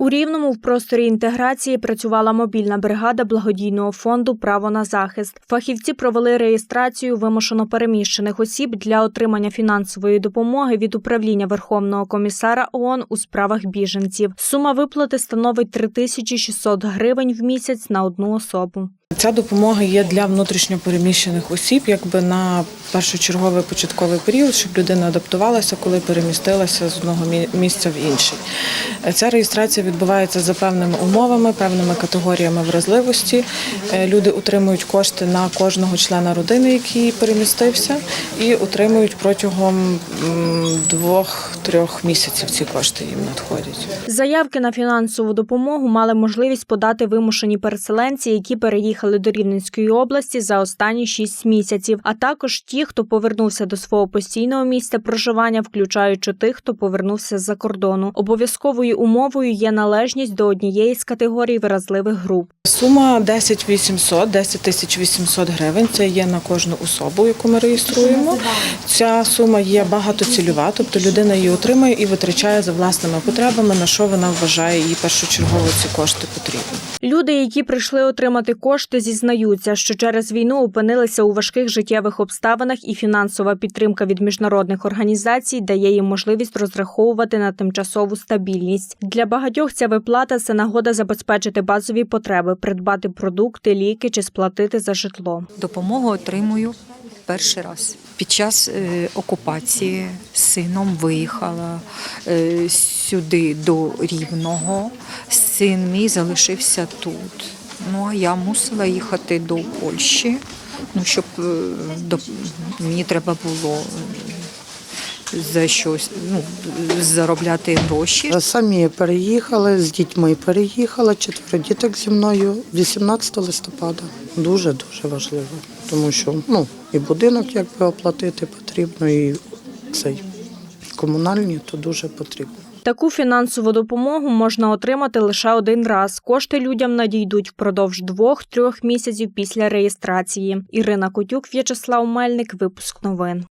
У Рівному в просторі інтеграції працювала мобільна бригада благодійного фонду Право на захист. Фахівці провели реєстрацію вимушено переміщених осіб для отримання фінансової допомоги від управління Верховного комісара ООН у справах біженців. Сума виплати становить 3600 гривень в місяць на одну особу. Ця допомога є для внутрішньопереміщених осіб, якби на першочерговий початковий період, щоб людина адаптувалася, коли перемістилася з одного місця в інший. Е, Ця реєстрація відбувається за певними умовами, певними категоріями вразливості. Е, Люди отримують кошти на кожного члена родини, який перемістився, і отримують протягом двох-трьох місяців ці кошти їм надходять. Заявки на фінансову допомогу мали можливість подати вимушені переселенці, які переїхали до Рівненської області за останні шість місяців, а також ті, хто повернувся до свого постійного місця проживання, включаючи тих, хто повернувся з-за кордону. Обов'язковою умовою є належність до однієї з категорій вразливих груп. Сума 10 800, 10 тисяч 800 гривень. Це є на кожну особу, яку ми реєструємо. Ця сума є багатоцільова, тобто людина її отримує і витрачає за власними потребами, на що вона вважає їй першочергово ці кошти потрібні. Люди, які прийшли отримати кошти, зізнаються, що через війну опинилися у важких життєвих обставинах, і фінансова підтримка від міжнародних організацій дає їм можливість розраховувати на тимчасову стабільність. Для багатьох ця виплата це нагода забезпечити базові потреби, придбати продукти, ліки чи сплатити за житло. Допомогу отримую перший раз. Під час е, окупації сином виїхала е, сюди до Рівного. Син мій залишився тут. Ну а я мусила їхати до Польщі, ну щоб е, до, мені треба було е, за щось ну, заробляти гроші. Самі переїхали, з дітьми переїхала, четверо діток зі мною 18 листопада. Дуже дуже важливо, тому що ну і будинок якби оплатити потрібно, і цей комунальні то дуже потрібно. Таку фінансову допомогу можна отримати лише один раз. Кошти людям надійдуть впродовж двох-трьох місяців після реєстрації. Ірина Котюк, В'ячеслав Мельник, випуск новин.